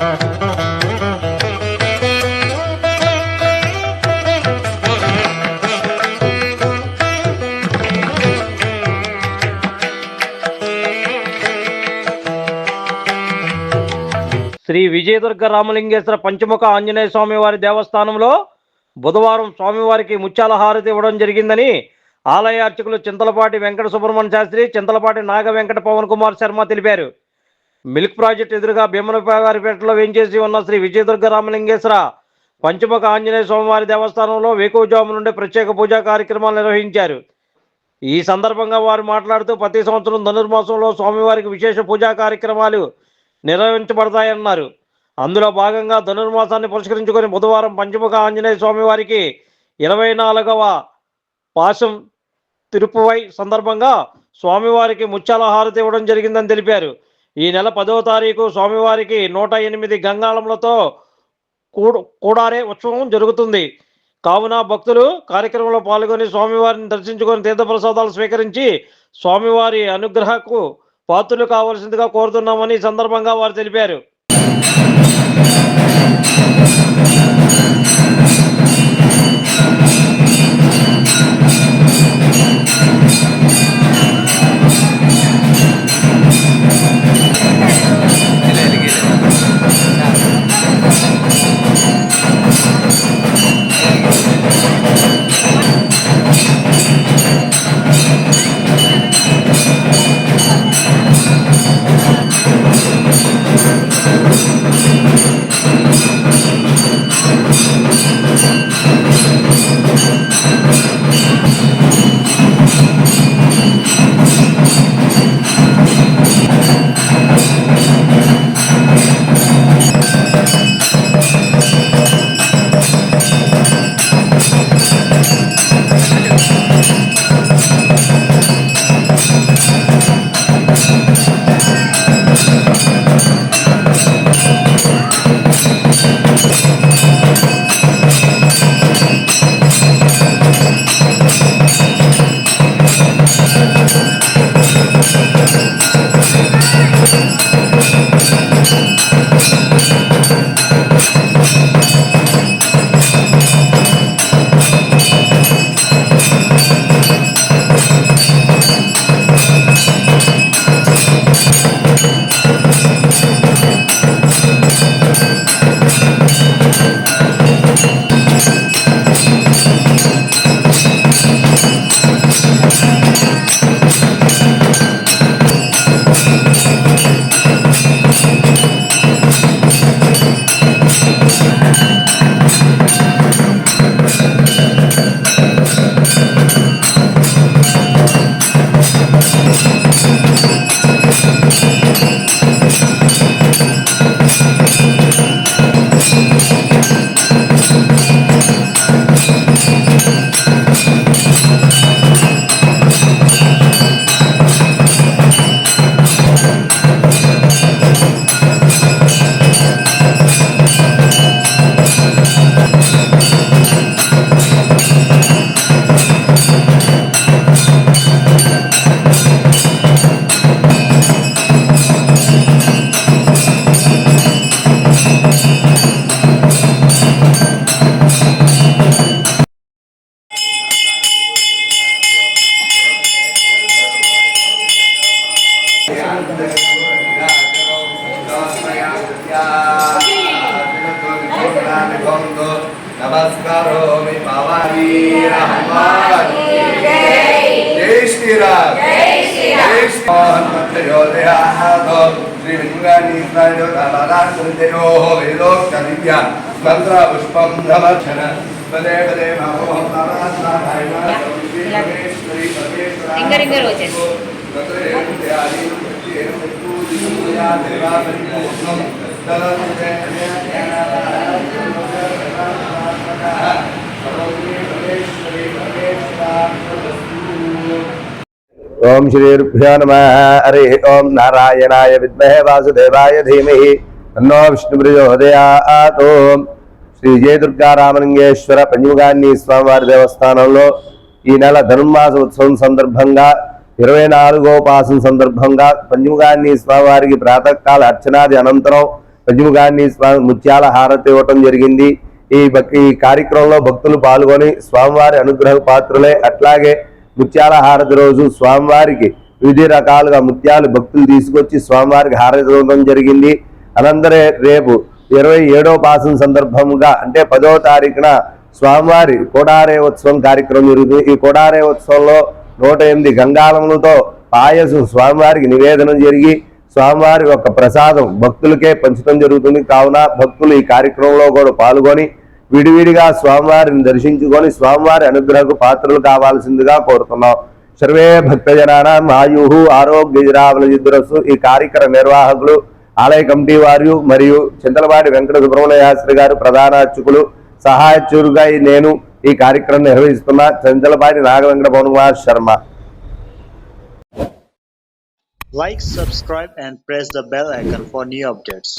శ్రీ విజయదుర్గ రామలింగేశ్వర పంచముఖ ఆంజనేయ స్వామి వారి దేవస్థానంలో బుధవారం స్వామివారికి ముత్యాల హారతి ఇవ్వడం జరిగిందని ఆలయ అర్చకులు చింతలపాటి వెంకట సుబ్రహ్మణ్య శాస్త్రి చింతలపాటి నాగ వెంకట పవన్ కుమార్ శర్మ తెలిపారు. మిల్క్ ప్రాజెక్ట్ ఎదురుగా భీమనపాగారిపేటలో వేంచేసి ఉన్న శ్రీ విజయదుర్గ రామలింగేశ్వర పంచముఖ ఆంజనేయ స్వామివారి దేవస్థానంలో వేకువజాము నుండి ప్రత్యేక పూజా కార్యక్రమాలు నిర్వహించారు. ఈ సందర్భంగా వారు మాట్లాడుతూ ప్రతి సంవత్సరం ధనుర్మాసంలో స్వామివారికి విశేష పూజా కార్యక్రమాలు నిర్వహించబడతాయన్నారు. అందులో భాగంగా ధనుర్మాసాన్ని పురస్కరించుకొని బుధవారం పంచముఖ ఆంజనేయ స్వామి వారికి ఇరవై నాలుగవ పాశం తిరుపువై సందర్భంగా స్వామివారికి ముత్యాల హారతి ఇవ్వడం జరిగిందని తెలిపారు. ఈ నెల పదవ తారీఖు స్వామివారికి నూట ఎనిమిది గంగాళములతో కూడు కూడారే ఉత్సవం జరుగుతుంది. కావున భక్తులు కార్యక్రమంలో పాల్గొని స్వామివారిని దర్శించుకొని తీర్థప్రసాదాలు స్వీకరించి స్వామివారి అనుగ్రహకు పాత్రలు కావాల్సిందిగా కోరుతున్నామని సందర్భంగా వారు తెలిపారు. నమస్కారో మీ భవానీ రహమాన్. జై శ్రీరామ్. జై శ్రీరామయోదయాదో శ్రీలింగానీశ్వరో నమరాజో వేదోక్త దివ్య మంత్ర పుష్పం నమర్చన పదే పదే నమోహం రింగ రింగ రోజెస్. ఓం శ్రీరుభ్యో నమ హరి ఓం నారాయణాయ విద్మహే వాసుదేవాయ ధీమహి అన్నో విష్ణుప్రజోదయాతో శ్రీ జయదుర్గా రామలింగేశ్వర పంచముగాన్ని స్వామివారి దేవస్థానంలో ఈ నెల ధనుర్మాస ఉత్సవం సందర్భంగా ఇరవై నాలుగోపాసన సందర్భంగా పంచముగాన్ని స్వామివారికి ప్రాతకాల అర్చనాది అనంతరం పంచముఖాన్ని స్వామి ముత్యాల హారతి ఇవ్వటం జరిగింది. ఈ ఈ కార్యక్రమంలో భక్తులు పాల్గొని స్వామివారి అనుగ్రహ పాత్రులే. అట్లాగే ముత్యాల హారతి రోజు స్వామివారికి వివిధ రకాలుగా ముత్యాలు భక్తులు తీసుకొచ్చి స్వామివారికి హారతి ఇవ్వడం జరిగింది. అనంతరే రేపు ఇరవై ఏడో పాసం సందర్భంగా అంటే పదో తారీఖున స్వామివారి కోడారే ఉత్సవం కార్యక్రమం జరుగుతుంది. ఈ కోడారే ఉత్సవంలో నూట ఎనిమిది గంగాలములతో పాయసం స్వామివారికి నివేదనం జరిగి స్వామివారి యొక్క ప్రసాదం భక్తులకే పంచడం జరుగుతుంది. కావున భక్తులు ఈ కార్యక్రమంలో కూడా పాల్గొని విడివిడిగా స్వామివారిని దర్శించుకొని స్వామివారి అనుగ్రహకు పాత్రలు కావాల్సిందిగా కోరుతున్నాం. సర్వే భక్తజనానాం ఆరోగ్య ఆరోగ్యరావలజిద్రస్సు ఈ కార్యక్రమ నిర్వాహకులు ఆలయ కమిటీ వారు మరియు చింతలపాటి వెంకట సుబ్రహ్మణ్య శాస్త్రి గారు ప్రధాన అర్చకులు. సహాయచురుగా నేను ఈ కార్యక్రమం నిర్వహిస్తున్న Chintalapati Naga Venkata Pawan Sharma Like, subscribe, and press the bell icon for new updates.